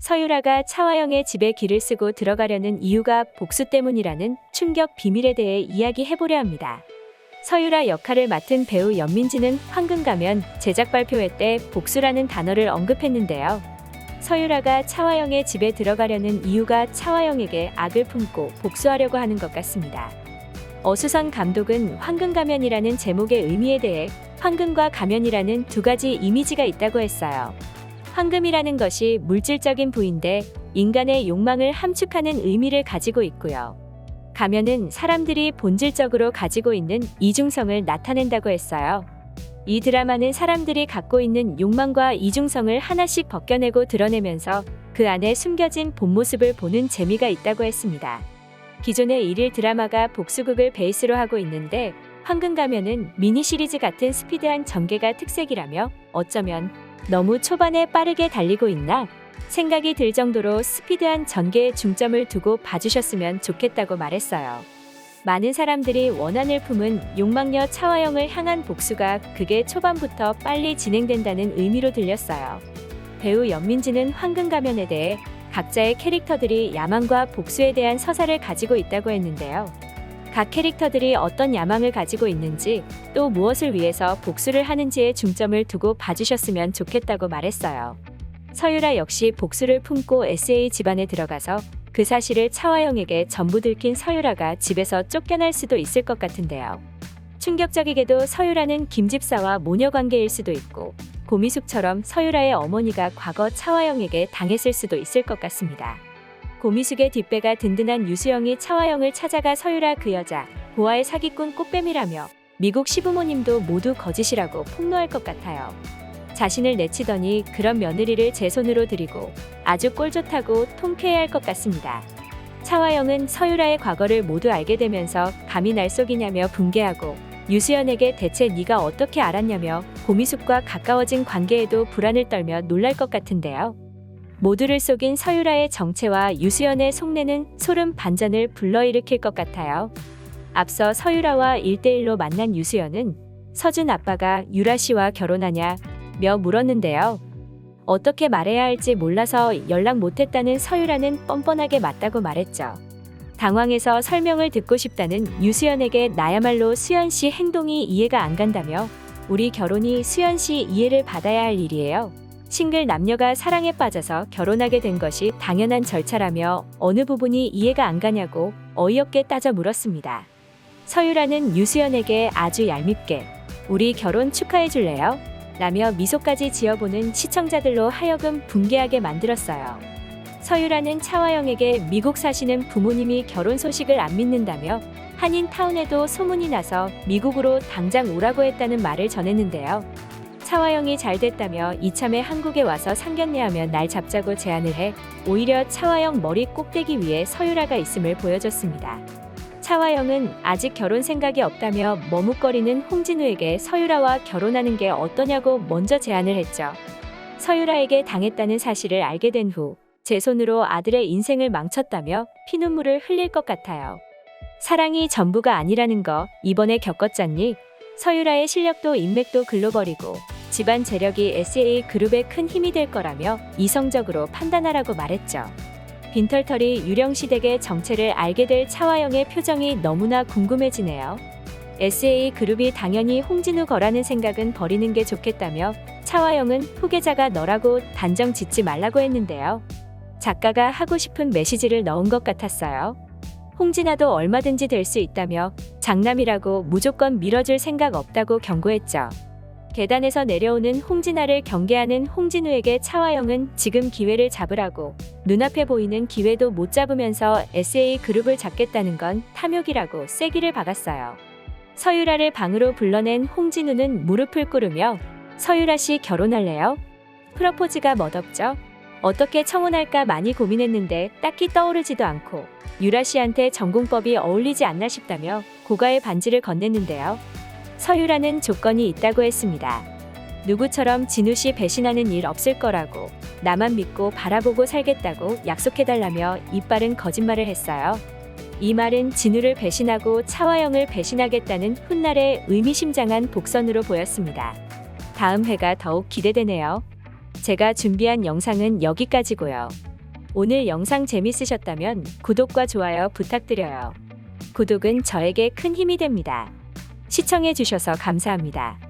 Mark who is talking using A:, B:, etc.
A: 서유라가 차화영의 집에 길을 쓰고 들어가려는 이유가 복수 때문이라는 충격 비밀에 대해 이야기해보려 합니다. 서유라 역할을 맡은 배우 연민지는 황금가면 제작 발표회 때 복수라는 단어를 언급했는데요. 서유라가 차화영의 집에 들어가려는 이유가 차화영에게 악을 품고 복수하려고 하는 것 같습니다. 어수선 감독은 황금가면이라는 제목의 의미에 대해 황금과 가면이라는 두 가지 이미지가 있다고 했어요. 황금이라는 것이 물질적인 부인데 인간의 욕망을 함축하는 의미를 가지고 있고요. 가면은 사람들이 본질적으로 가지고 있는 이중성을 나타낸다고 했어요. 이 드라마는 사람들이 갖고 있는 욕망과 이중성을 하나씩 벗겨내고 드러내면서 그 안에 숨겨진 본 모습을 보는 재미가 있다고 했습니다. 기존의 일일 드라마가 복수극을 베이스로 하고 있는데 황금 가면은 미니 시리즈 같은 스피드한 전개가 특색이라며 어쩌면 너무 초반에 빠르게 달리고 있나 생각이 들 정도로 스피드한 전개에 중점을 두고 봐주셨으면 좋겠다고 말했어요. 많은 사람들이 원한을 품은 욕망녀 차화영을 향한 복수가 그게 초반부터 빨리 진행된다는 의미로 들렸어요. 배우 연민지는 황금 가면에 대해 각자의 캐릭터들이 야망과 복수에 대한 서사를 가지고 있다고 했는데요. 각 캐릭터들이 어떤 야망을 가지고 있는지 또 무엇을 위해서 복수를 하는지에 중점을 두고 봐주셨으면 좋겠다고 말했어요. 서유라 역시 복수를 품고 SA 집안에 들어가서 그 사실을 차화영에게 전부 들킨 서유라가 집에서 쫓겨날 수도 있을 것 같은데요. 충격적이게도 서유라는 김집사와 모녀 관계일 수도 있고 고미숙처럼 서유라의 어머니가 과거 차화영에게 당했을 수도 있을 것 같습니다. 고미숙의 뒷배가 든든한 유수영이 차화영을 찾아가 서유라 그 여자 보아의 사기꾼 꽃뱀이라며 미국 시부모님도 모두 거짓이라고 폭로할 것 같아요. 자신을 내치더니 그런 며느리를 제 손으로 드리고 아주 꼴 좋다고 통쾌해할 것 같습니다. 차화영은 서유라의 과거를 모두 알게 되면서 감히 날 속이냐며 붕괴하고 유수연에게 대체 네가 어떻게 알았냐며 고미숙과 가까워진 관계에도 불안을 떨며 놀랄 것 같은데요. 모두를 속인 서유라의 정체와 유수연의 속내는 소름 반전을 불러일으킬 것 같아요. 앞서 서유라와 1대1로 만난 유수연은 서준 아빠가 유라 씨와 결혼하냐 며 물었는데요. 어떻게 말해야 할지 몰라서 연락 못했다는 서유라는 뻔뻔하게 맞다고 말했죠. 당황해서 설명을 듣고 싶다는 유수연에게 나야말로 수연 씨 행동이 이해가 안 간다며 우리 결혼이 수연 씨 이해를 받아야 할 일이에요. 싱글 남녀가 사랑에 빠져서 결혼하게 된 것이 당연한 절차라며 어느 부분이 이해가 안 가냐고 어이없게 따져 물었습니다. 서유라는 유수연에게 아주 얄밉게 우리 결혼 축하해 줄래요? 라며 미소까지 지어보는 시청자들로 하여금 붕괴하게 만들었어요. 서유라는 차화영에게 미국 사시는 부모님이 결혼 소식을 안 믿는다며 한인타운에도 소문이 나서 미국으로 당장 오라고 했다는 말을 전했는데요. 차화영이 잘 됐다며 이참에 한국에 와서 상견례 하면 날 잡자고 제안을 해 오히려 차화영 머리 꼭대기 위에 서유라가 있음을 보여줬습니다. 차화영은 아직 결혼 생각이 없다며 머뭇거리는 홍진우에게 서유라와 결혼하는 게 어떠냐고 먼저 제안을 했죠. 서유라에게 당했다는 사실을 알게 된 후 제 손으로 아들의 인생을 망쳤다며 피눈물을 흘릴 것 같아요. 사랑이 전부가 아니라는 거 이번에 겪었잖니? 서유라의 실력도 인맥도 글로벌이고 집안 재력이 SA 그룹에 큰 힘이 될 거라며 이성적으로 판단하라고 말했죠. 빈털터리 유령시댁의 정체를 알게 될 차화영의 표정이 너무나 궁금해지네요. SA 그룹이 당연히 홍진우 거라는 생각은 버리는 게 좋겠다며 차화영은 후계자가 너라고 단정 짓지 말라고 했는데요. 작가가 하고 싶은 메시지를 넣은 것 같았어요. 홍진아도 얼마든지 될 수 있다며 장남이라고 무조건 밀어줄 생각 없다고 경고했죠. 계단에서 내려오는 홍진아를 경계하는 홍진우에게 차화영은 지금 기회를 잡으라고 눈앞에 보이는 기회도 못 잡으면서 SA 그룹을 잡겠다는 건 탐욕이라고 세기를 박았어요. 서유라를 방으로 불러낸 홍진우는 무릎을 꿇으며 서유라 씨 결혼할래요? 프러포즈가 멋없죠? 어떻게 청혼할까 많이 고민했는데 딱히 떠오르지도 않고 유라 씨한테 전공법이 어울리지 않나 싶다며 고가의 반지를 건넸는데요. 서유라는 조건이 있다고 했습니다. 누구처럼 진우 씨 배신하는 일 없을 거라고 나만 믿고 바라보고 살겠다고 약속해달라며 이빨은 거짓말을 했어요. 이 말은 진우를 배신하고 차화영을 배신하겠다는 훗날의 의미심장한 복선으로 보였습니다. 다음 회가 더욱 기대되네요. 제가 준비한 영상은 여기까지고요. 오늘 영상 재밌으셨다면 구독과 좋아요 부탁드려요. 구독은 저에게 큰 힘이 됩니다. 시청해주셔서 감사합니다.